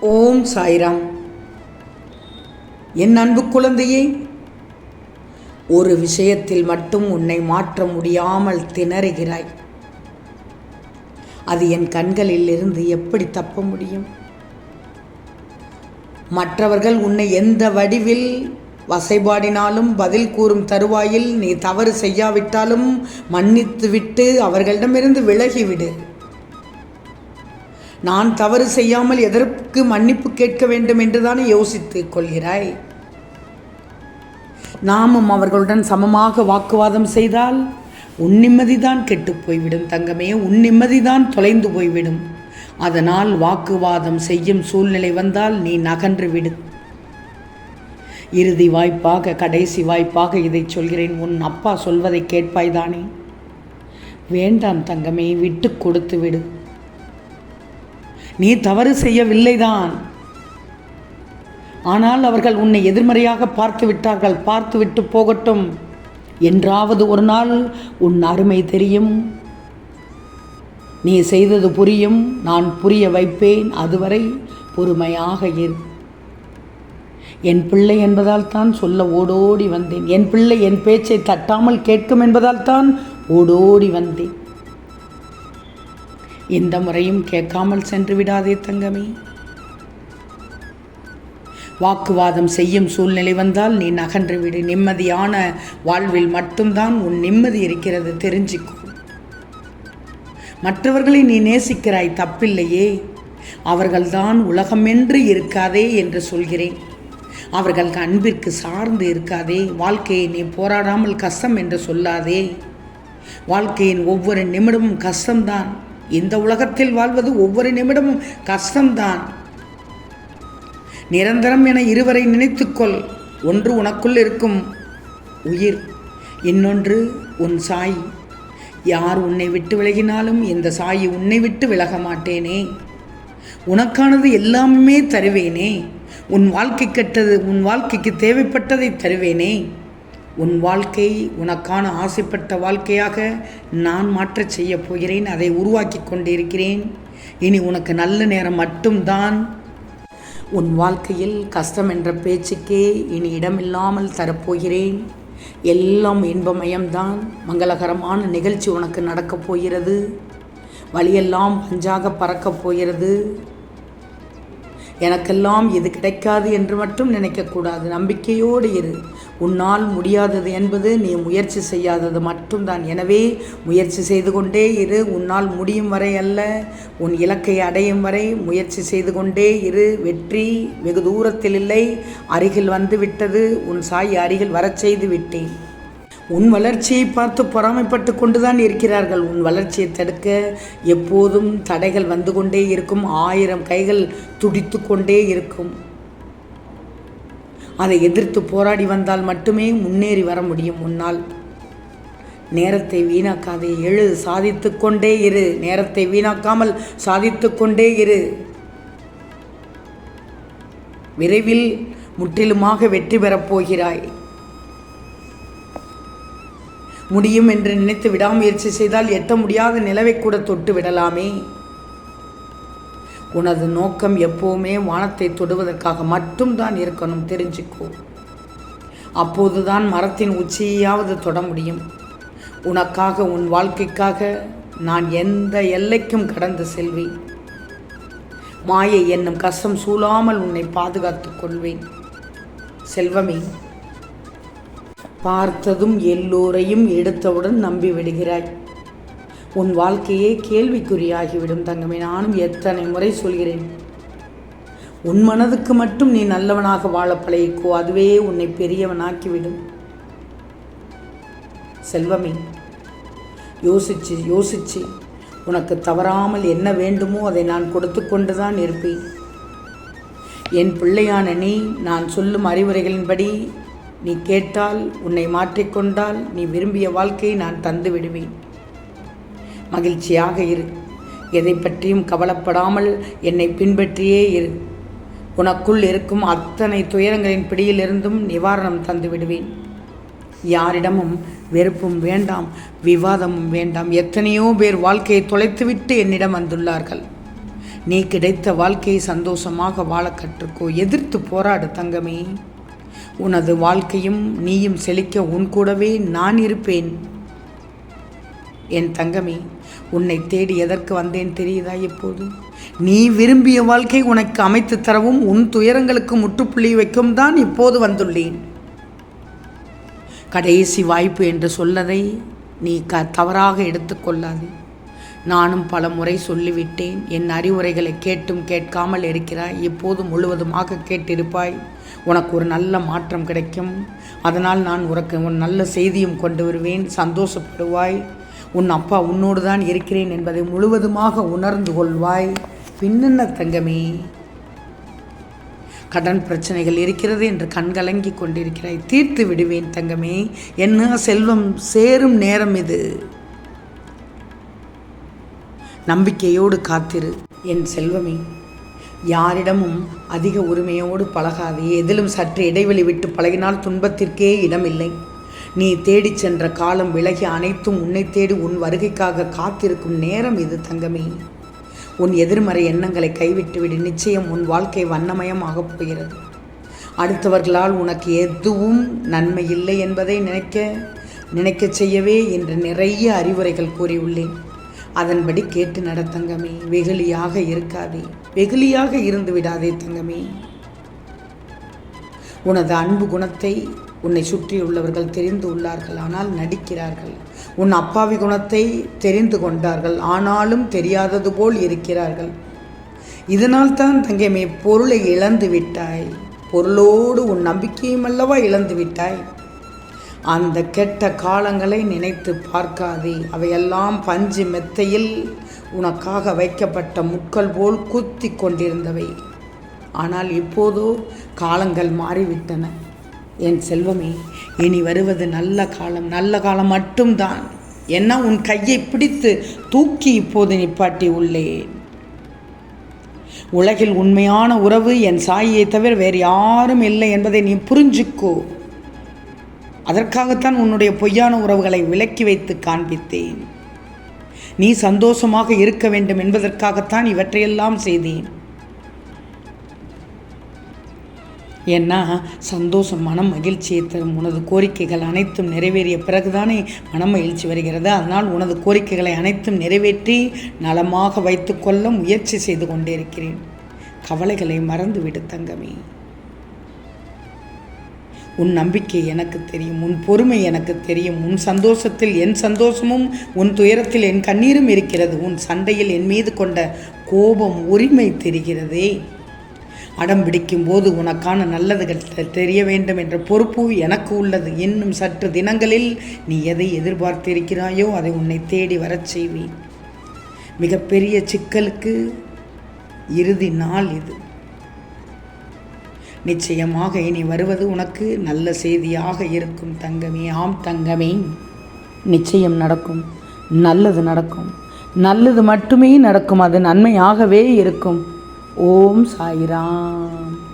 ஓம் சாய்ராம். என் அன்பு குழந்தையே ஒரு விஷயத்தில் மட்டும் உன்னை மாற்ற முடியாமல் திணறுகிறாய். அது என் கண்களில் இருந்து எப்படி தப்ப முடியும்? மற்றவர்கள் உன்னை எந்த வடிவில் வசைபாடினாலும் பதில் கூறும் தருவாயில் நீ தவறு செய்யாவிட்டாலும் மன்னித்துவிட்டு அவர்களிடமிருந்து விலகிவிடு. நான் தவறு செய்யாமல் எதற்கு மன்னிப்பு கேட்க வேண்டும் என்றுதானே யோசித்துக் கொள்கிறாய்? நாமும் அவர்களுடன் சமமாக வாக்குவாதம் செய்தால் உன் நிம்மதிதான் கெட்டு போய்விடும் தங்கமே உன் நிம்மதிதான் தொலைந்து போய்விடும். அதனால் வாக்குவாதம் செய்யும் சூழ்நிலை வந்தால் நீ நகன்று விடு. இறுதி வாய்ப்பாக கடைசி வாய்ப்பாக இதை சொல்கிறேன். உன் அப்பா சொல்வதை கேட்பாய்தானே வேண்டாம் தங்கமே விட்டு கொடுத்து விடு. நீ தவறு செய்யவில்லைதான். ஆனால் அவர்கள் உன்னை எதிர்மறையாக பார்த்து விட்டார்கள் பார்த்து விட்டு போகட்டும். என்றாவது ஒரு நாள் உன் அருமை தெரியும். நீ செய்தது புரியும் நான் புரிய வைப்பேன் அதுவரை பொறுமையாக இரு. என் பிள்ளை என்பதால் தான் சொல்ல ஓடோடி வந்தேன். என் பிள்ளை என் பேச்சை தட்டாமல் கேட்கும் என்பதால் தான் ஓடோடி வந்தேன். இந்த முறையும் கேட்காமல் சென்று விடாதே தங்கமே. வாக்குவாதம் செய்யும் சூழ்நிலை வந்தால் நீ நகன்று விடு. நிம்மதியான வாழ்வில் மட்டும்தான் உன் நிம்மதி இருக்கிறது தெரிஞ்சுக்கோ. மற்றவர்களை நீ நேசிக்கிறாய் தப்பில்லையே. அவர்கள்தான் உலகமென்று இருக்காதே என்று சொல்கிறேன். அவர்கள் அன்பிற்கு சார்ந்து இருக்காதே. வாழ்க்கையை நீ போராடாமல் கஷ்டம் என்று சொல்லாதே. வாழ்க்கையின் ஒவ்வொரு நிமிடமும் கஷ்டம்தான். இந்த உலகத்தில் வாழ்வது ஒவ்வொரு நிமிடமும் கஷ்டம்தான். நிரந்தரம் என இருவரை நினைத்துக்கொள். ஒன்று உனக்குள் இருக்கும் உயிர் இன்னொன்று உன் சாய். யார் உன்னை விட்டு விலகினாலும் இந்த சாயி உன்னை விட்டு விலக மாட்டேனே. உனக்கானது எல்லாமே தருவேனே. உன் வாழ்க்கை கெட்டது உன் வாழ்க்கைக்கு தேவைப்பட்டதை தருவேனே. உன் வாழ்க்கை உனக்கான ஆசைப்பட்ட வாழ்க்கையாக நான் மாற்றச் செய்யப் போகிறேன் அதை உருவாக்கி கொண்டிருக்கிறேன். இனி உனக்கு நல்ல நேரம் மட்டும்தான். உன் வாழ்க்கையில் கஷ்டம் என்ற பேச்சுக்கே இனி இடமில்லாமல் தரப்போகிறேன். எல்லாம் இன்பமயம்தான். மங்களகரமான நிகழ்ச்சி உனக்கு நடக்கப் போகிறது. வழியெல்லாம் பஞ்சாக பறக்கப் போகிறது. எனக்கெல்லாம் இது கிடைக்காது என்று மட்டும் நினைக்கக்கூடாது நம்பிக்கையோடு இரு. உன்னால் முடியாதது என்பது நீ முயற்சி செய்யாதது மட்டும்தான். எனவே முயற்சி செய்து கொண்டே இரு. உன்னால் முடியும் வரை அல்ல. உன் இலக்கை அடையும் வரை முயற்சி செய்து கொண்டே இரு. வெற்றி வெகு தூரத்தில் இல்லை. அருகில் வந்து விட்டது உன் சாய் அருகில் வரச் செய்து விட்டேன். உன் வளர்ச்சியை பார்த்து பொறாமைப்பட்டு கொண்டுதான் இருக்கிறார்கள். உன் வளர்ச்சியை தடுக்க எப்போதும் தடைகள் வந்து கொண்டே இருக்கும். ஆயிரம் கைகள் துடித்து கொண்டே இருக்கும். அதை எதிர்த்து போராடி வந்தால் மட்டுமே முன்னேறி வர முடியும் உன்னால். நேரத்தை வீணாக்காதே எழு சாதித்து கொண்டே இரு. நேரத்தை வீணாக்காமல் சாதித்து கொண்டே இரு. விரைவில் முற்றிலுமாக வெற்றி பெறப் போகிறாய். முடியும் என்று நினைத்து விடாமுயற்சி செய்தால் எட்ட முடியாத நிலவை கூட தொட்டு விடலாமே. உனது நோக்கம் எப்போவுமே வானத்தை தொடுவதற்காக மட்டும்தான் இருக்கணும் தெரிஞ்சுக்கோ. அப்போதுதான் மரத்தின் உச்சியாவது தொட முடியும். உனக்காக உன் வாழ்க்கைக்காக நான் எந்த எல்லைக்கும் கடந்து செல்வேன். மாயை என்னும் கஷ்டம் சூழாமல் உன்னை பாதுகாத்துக் கொள்வேன். செல்வமே பார்த்ததும் எல்லோரையும் எடுத்தவுடன் நம்பி விடுகிறாய் உன் வாழ்க்கையே கேள்விக்குறியாகிவிடும் தங்கமே நானும் எத்தனை முறை சொல்கிறேன். உன் மனதுக்கு மட்டும் நீ நல்லவனாக வாழ பழகிக்கோ அதுவே உன்னை பெரியவனாக்கிவிடும். செல்வமே யோசிச்சு யோசிச்சு உனக்கு தவறாமல் என்ன வேண்டுமோ அதை நான் கொடுத்து கொண்டுதான் இருப்பேன். என் பிள்ளையான நீ நான் சொல்லும் அறிவுரைகளின்படி நீ கேட்டால் உன்னை மாற்றிக்கொண்டால் நீ விரும்பிய வாழ்க்கையை நான் தந்து விடுவேன் மகிழ்ச்சியாக இரு. எதை பற்றியும் கவலைப்படாமல் என்னை பின்பற்றியே இரு. உனக்குள் இருக்கும் அத்தனை துயரங்களின் பிடியிலிருந்தும் நிவாரணம் தந்து விடுவேன். யாரிடமும் வெறுப்பும் வேண்டாம் விவாதமும் வேண்டாம். எத்தனையோ பேர் வாழ்க்கையை தொலைத்துவிட்டு என்னிடம் வந்துள்ளார்கள். நீ கிடைத்த வாழ்க்கையை சந்தோஷமாக வாழ கற்றுக்கோ. எதிர்த்து போராடு தங்கமே. உனது வாழ்க்கையும் நீயும் செழிக்க உன் கூடவே நான் இருப்பேன். என் தங்கமே உன்னை தேடி எதற்கு வந்தேன் தெரியுதா இப்போது? நீ விரும்பிய வாழ்க்கை உனக்கு அமைத்து தரவும் உன் துயரங்களுக்கு முற்றுப்புள்ளி வைக்கும் தான் இப்போது வந்துள்ளேன். கடைசி வாய்ப்பு என்று சொல்லதை நீ க தவறாக எடுத்துக்கொள்ளாது நானும் பல முறை சொல்லிவிட்டேன் என் அறிவுரைகளை கேட்டும் கேட்காமல் இருக்கிறாய். இப்போது முழுவதுமாக கேட்டிருப்பாய். உனக்கு ஒரு நல்ல மாற்றம் கிடைக்கும். அதனால் நான் உனக்கு ஒரு நல்ல செய்தியும் கொண்டு வருவேன். சந்தோஷப்படுவாய். உன் அப்பா உன்னோடு தான் இருக்கிறேன் என்பதை முழுவதுமாக உணர்ந்து கொள்வாய். பின்னென்ன தங்கமே. கடன் பிரச்சனைகள் இருக்கிறது என்று கண்கலங்கி கொண்டிருக்கிறாய். தீர்த்து விடுவேன் தங்கமே. என்ன செல்வம் சேரும் நேரம் இது. நம்பிக்கையோடு காத்திரு என் செல்வமே. யாரிடமும் அதிக உரிமையோடு பழகாதே. எதிலும் சற்று இடைவெளி விட்டு பழகினால் துன்பத்திற்கே இடமில்லை. நீ தேடிச் சென்ற காலம் விலகி அனைத்தும் உன்னை தேடி உன் வருகைக்காக காத்திருக்கும் நேரம் இது தங்கமே. உன் எதிர்மறை எண்ணங்களை கைவிட்டுவிடு. நிச்சயம் உன் வாழ்க்கை வண்ணமயமாகப் போகிறது. அடுத்தவர்களால் உனக்கு எதுவும் நன்மை இல்லை என்பதை நினைக்க நினைக்கச் செய்யவே என்று நிறைய அறிவுரைகள் கூறியுள்ளேன். அதன்படி கேட்டு நட தங்கமே. வெகுளியாக இருக்காதே. வெகுளியாக இருந்து விடாதே தங்கமே. உனது அன்பு குணத்தை உன்னை சுற்றியுள்ளவர்கள் தெரிந்து உள்ளார்கள் ஆனால் நடிக்கிறார்கள். உன் அப்பாவி குணத்தை தெரிந்து கொண்டார்கள் ஆனாலும் தெரியாதது போல் இருக்கிறார்கள். இதனால் தான் தங்கமே பொருளை இழந்து விட்டாய். பொருளோடு உன் நம்பிக்கையும் அல்லவா இழந்து விட்டாய். அந்த கெட்ட காலங்களை நினைத்து பார்க்காதே அவையெல்லாம் பஞ்சு மெத்தையில் உனக்காக வைக்கப்பட்ட முட்கள் போல் குத்தி கொண்டிருந்தவை. ஆனால் இப்போதோ காலங்கள் மாறிவிட்டன. என் செல்வமே இனி வருவது நல்ல காலம் நல்ல காலம் மட்டும்தான். என்ன உன் கையை பிடித்து தூக்கி இப்போது நிப்பாட்டி உள்ளேன். உலகில் உண்மையான உறவு என் சாயை தவிர வேறு யாரும் இல்லை என்பதை நீ புரிஞ்சுக்கோ. அதற்காகத்தான் உன்னுடைய பொய்யான உறவுகளை விலக்கி வைத்து காண்பித்தேன். நீ சந்தோஷமாக இருக்க வேண்டும் என்பதற்காகத்தான் இவற்றையெல்லாம் செய்தேன். ஏன்னா சந்தோஷம் மனம் மகிழ்ச்சியை தரும் உனது கோரிக்கைகள் அனைத்தும் நிறைவேறிய பிறகுதானே மனம் மகிழ்ச்சி வருகிறது. அதனால் உனது கோரிக்கைகளை அனைத்தும் நிறைவேற்றி நலமாக வைத்துக்கொள்ள முயற்சி செய்து கொண்டே இருக்கிறேன் கவலைகளை மறந்துவிடு தங்கமே. உன் நம்பிக்கை எனக்கு தெரியும் உன் பொறுமை எனக்கு தெரியும் உன் சந்தோஷத்தில் என் சந்தோஷமும் உன் துயரத்தில் என் கண்ணீரும் இருக்கிறது உன் சண்டையில் என் மீது கொண்ட கோபம் உரிமை தெரிகிறதே. அடம் பிடிக்கும் போது உனக்கான நல்லதுகள் தெ- தெரிய வேண்டும் என்ற பொறுப்பு எனக்கு உள்ளது. இன்னும் சற்று தினங்களில் நீ எதை எதிர்பார்த்திருக்கிறாயோ அதை உன்னை தேடி வரச் செய்வேன். மிகப்பெரிய சிக்கலுக்கு இறுதி நாள் இது. நிச்சயமாக இனி வருவது உனக்கு நல்ல செய்தியாக இருக்கும் தங்கமே. ஆம் தங்கமே. நிச்சயம் நடக்கும். நல்லது நடக்கும். நல்லது மட்டுமே நடக்கும். அது நன்மையாகவே இருக்கும். ஓம் சாய்ராம்.